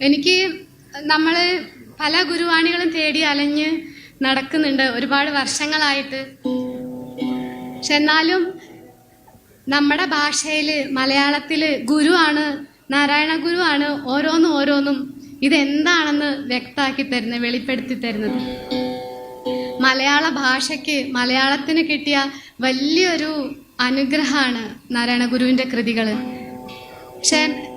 എനിക്ക് നമ്മൾ പല ഗുരുവാണികളും തേടി അലഞ്ഞ് നടക്കുന്നുണ്ട്. ഒരുപാട് വർഷങ്ങളായിട്ട്. പക്ഷെ എന്നാലും നമ്മുടെ ഭാഷയിൽ മലയാളത്തിൽ ഗുരുവാണ് നാരായണ ഗുരുവാണ് ഓരോന്നും ഓരോന്നും ഇതെന്താണെന്ന് വ്യക്തമാക്കി തരുന്നത് വെളിപ്പെടുത്തി തരുന്നത്. മലയാള ഭാഷയ്ക്ക് മലയാളത്തിന് കിട്ടിയ വലിയൊരു അനുഗ്രഹമാണ് നാരായണ ഗുരുവിന്റെ കൃതികൾ പക്ഷെ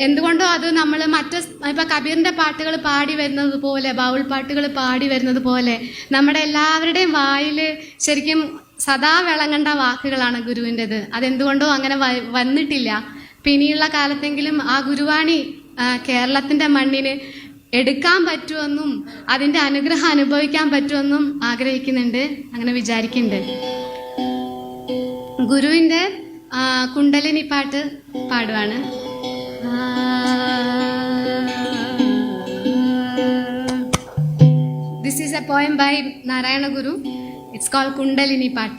എന്തുകൊണ്ടോ അത് നമ്മൾ മറ്റ് ഇപ്പൊ കബീറിന്റെ പാട്ടുകൾ പാടി വരുന്നത് പോലെ ബൗൾ പാട്ടുകൾ പാടി വരുന്നത് പോലെ നമ്മുടെ എല്ലാവരുടെയും വായിൽ ശരിക്കും സദാ വിളങ്ങേണ്ട വാക്കുകളാണ് ഗുരുവിന്റെത്. അതെന്തുകൊണ്ടോ അങ്ങനെ വന്നിട്ടില്ല. പിന്നെയുള്ള കാലത്തെങ്കിലും ആ ഗുരുവാണി കേരളത്തിന്റെ മണ്ണിന് എടുക്കാൻ പറ്റുമെന്നും അതിന്റെ അനുഗ്രഹം അനുഭവിക്കാൻ പറ്റുമെന്നും ആഗ്രഹിക്കുന്നുണ്ട്. അങ്ങനെ വിചാരിക്കുന്നുണ്ട്. ഗുരുവിന്റെ ആ, കുണ്ടലിനി പാട്ട് പാടുവാണ്. This is a poem by Narayana Guru it's call Kundalini Pattu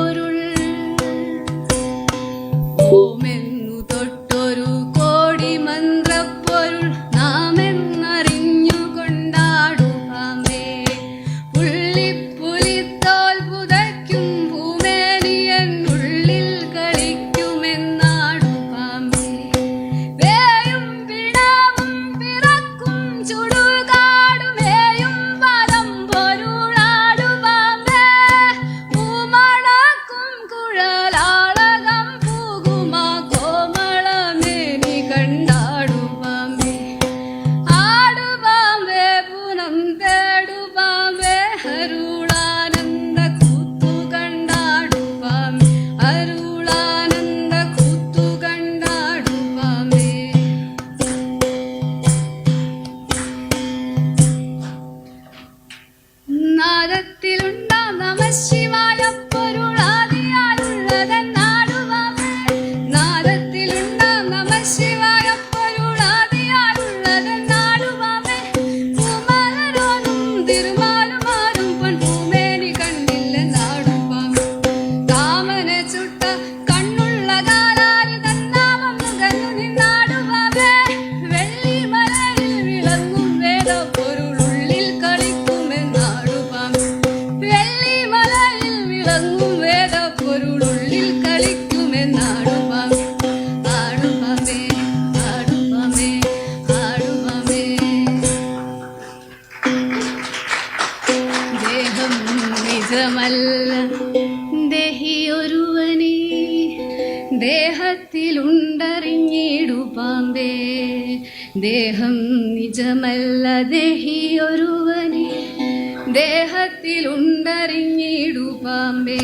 பாதத்தில் നിജമല്ല ദേഹിയൊരുവനെ ഒരുവനെ ദേഹത്തിലുണ്ടറിഞ്ഞിടുപാമ്പേ ദേഹം നിജമല്ല ദേഹിയൊരുവനെ ഒരുവനെ പാമ്പേ.